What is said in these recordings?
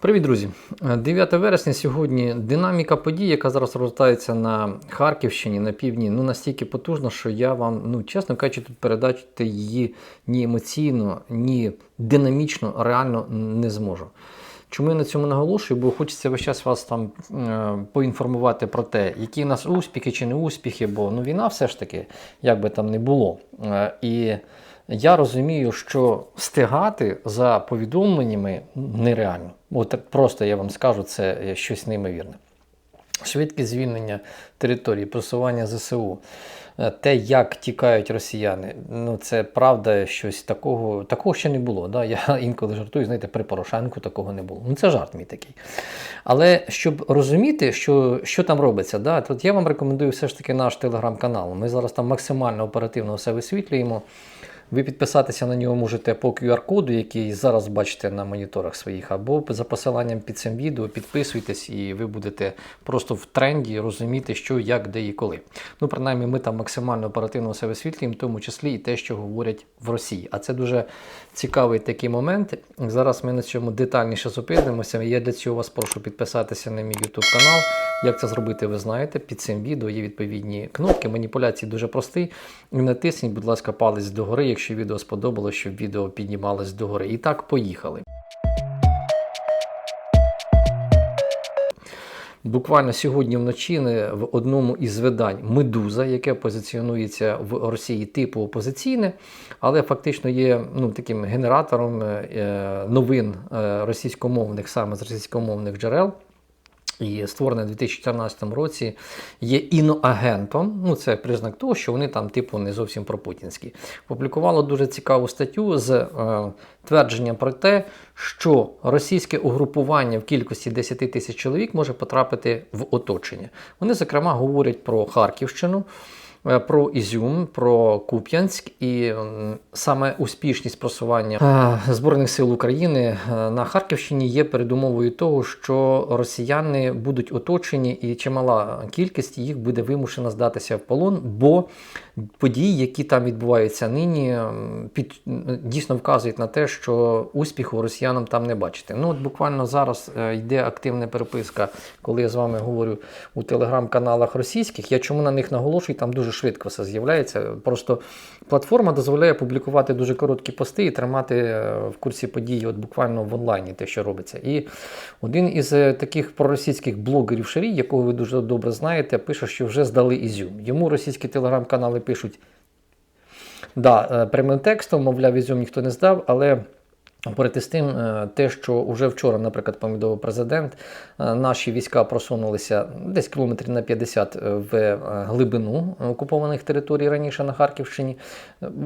Привіт, друзі! 9 вересня сьогодні динаміка подій, яка зараз розгортається на Харківщині, на півдні, ну настільки потужна, що я вам, ну чесно кажучи, тут передати її ні емоційно, ні динамічно реально не зможу. Чому я на цьому наголошую? Бо хочеться весь час вас там е, поінформувати про те, які в нас успіхи чи не успіхи, бо ну, війна все ж таки, як би там не було. Е, і я розумію, що встигати за повідомленнями нереально. От просто я вам скажу, це щось неймовірне. Швидкість звільнення території, просування ЗСУ, е, те, як тікають росіяни, ну це правда, щось такого такого ще не було. Да? Я інколи жартую, знаєте, при Порошенку такого не було. Ну це жарт мій такий. Але щоб розуміти, що що там робиться, да? тут я вам рекомендую все ж таки наш телеграм-канал. Ми зараз там максимально оперативно все висвітлюємо. Ви підписатися на нього можете по QR-коду, який зараз бачите на моніторах своїх, або за посиланням під цим відео підписуйтесь, і ви будете просто в тренді розуміти, що, як, де і коли. Ну, принаймні, ми там максимально оперативно все висвітлюємо, в тому числі і те, що говорять в Росії. А це дуже цікавий такий момент. Зараз ми на цьому детальніше зупинимося. Я для цього вас прошу підписатися на мій YouTube канал. Як це зробити, ви знаєте. Під цим відео є відповідні кнопки. Маніпуляції дуже прості. Натисніть, будь ласка, палець догори, якщо відео сподобалось, щоб відео піднімалось догори. І так, поїхали. Буквально сьогодні вночі в одному із видань Медуза, яке позиціонується в Росії типу опозиційне, але фактично є ну, таким генератором е, новин е, російськомовних, саме з російськомовних джерел. І створене в 2014 році є іноагентом. Ну, це признак того, що вони там, типу, не зовсім пропутінські. Публікувало дуже цікаву статтю з е, твердженням про те, що російське угрупування в кількості 10 тисяч чоловік може потрапити в оточення. Вони, зокрема, говорять про Харківщину. Е, про Ізюм, про Куп'янськ і саме успішність просування е, Збройних сил України е, на Харківщині є передумовою того, що росіяни будуть оточені, і чимала кількість їх буде вимушена здатися в полон, бо події, які там відбуваються нині, під дійсно вказують на те, що успіху росіянам там не бачити. Ну от буквально зараз йде активна переписка, коли я з вами говорю у телеграм-каналах російських. Я чому на них наголошую, там дуже швидко все з'являється. Просто платформа дозволяє публікувати дуже короткі пости і тримати е, в курсі подій, от буквально в онлайні те, що робиться. І один із е, таких проросійських блогерів Шарій, якого ви дуже добре знаєте, пише, що вже здали Ізюм. Йому російські телеграм-канали пишуть. Да, е, прямим текстом, мовляв, Ізюм ніхто не здав, але. Поряд із тим, е, те, що вже вчора, наприклад, повідомив президент, е, наші війська просунулися десь кілометрів на 50 в глибину окупованих територій раніше на Харківщині,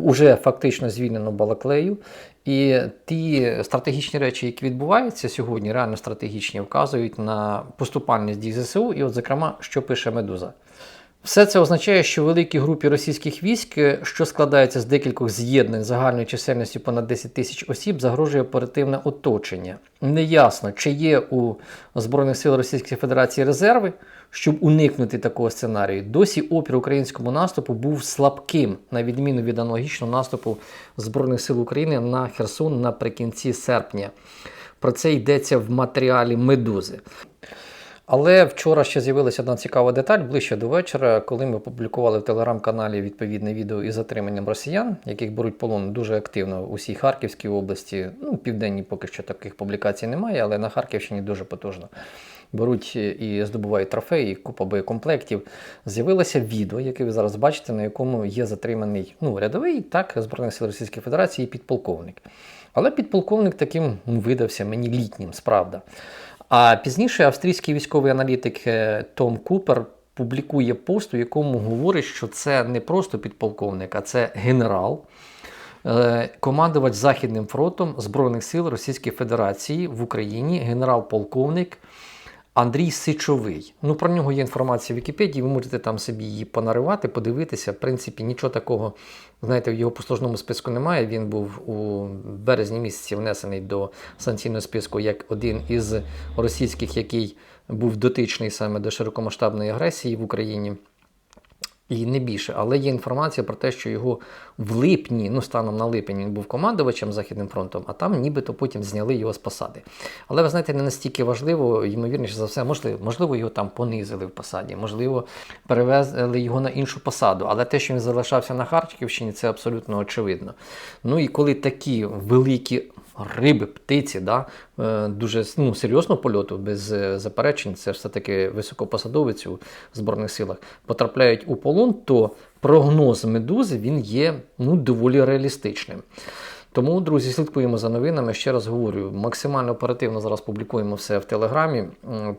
уже фактично звільнено Балаклею. І ті стратегічні речі, які відбуваються сьогодні, реально стратегічні, вказують на поступальність дій ЗСУ. І, от, зокрема, що пише Медуза. Все це означає, що великій групі російських військ, що складається з декількох з'єднань загальною чисельністю понад 10 тисяч осіб, загрожує оперативне оточення. Неясно, чи є у Збройних сил Російської Федерації резерви, щоб уникнути такого сценарію. Досі опір українському наступу був слабким, на відміну від аналогічного наступу Збройних сил України на Херсон наприкінці серпня. Про це йдеться в матеріалі Медузи. Але вчора ще з'явилася одна цікава деталь ближче до вечора, коли ми опублікували в телеграм-каналі відповідне відео із затриманням росіян, яких беруть полон дуже активно у всій Харківській області. Ну, південній поки що таких публікацій немає, але на Харківщині дуже потужно. Беруть і здобувають трофеї, купа боєкомплектів. З'явилося відео, яке ви зараз бачите, на якому є затриманий ну, рядовий так, Збройних сил Російської Федерації і підполковник. Але підполковник таким ну, видався мені літнім, справда. А пізніше австрійський військовий аналітик е, Том Купер публікує пост, у якому говорить, що це не просто підполковник, а це генерал, е, командувач Західним фронтом Збройних сил Російської Федерації в Україні, генерал-полковник. Андрій Сичовий. Ну, Про нього є інформація в Вікіпедії, ви можете там собі її понаривати, подивитися. В принципі, нічого такого, знаєте, в його послужному списку немає. Він був у березні місяці внесений до санкційного списку як один із російських, який був дотичний саме до широкомасштабної агресії в Україні. І не більше. Але є інформація про те, що його в липні, ну станом на липень, він був командувачем Західним фронтом, а там нібито потім зняли його з посади. Але ви знаєте, не настільки важливо, ймовірніше за все, можливо, можливо, його там понизили в посаді, можливо, перевезли його на іншу посаду. Але те, що він залишався на Харківщині, це абсолютно очевидно. Ну і коли такі великі риби, птиці, да, е, дуже ну, серйозного польоту, без е, заперечень, це все-таки високопосадовець у Збройних силах, потрапляють у полон, то прогноз медузи він є ну, доволі реалістичним. Тому, друзі, слідкуємо за новинами. Ще раз говорю, максимально оперативно зараз публікуємо все в Телеграмі.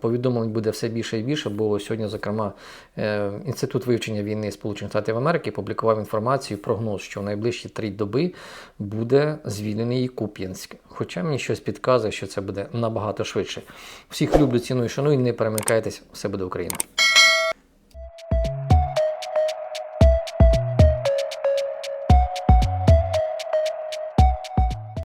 Повідомлень буде все більше і більше, бо сьогодні, зокрема, е, Інститут вивчення війни Сполучених Штатів Америки публікував інформацію, прогноз, що в найближчі три доби буде звільнений Куп'янськ. Хоча мені щось підказує, що це буде набагато швидше. Всіх люблю, ціную, шаную, не перемикайтесь, все буде Україна.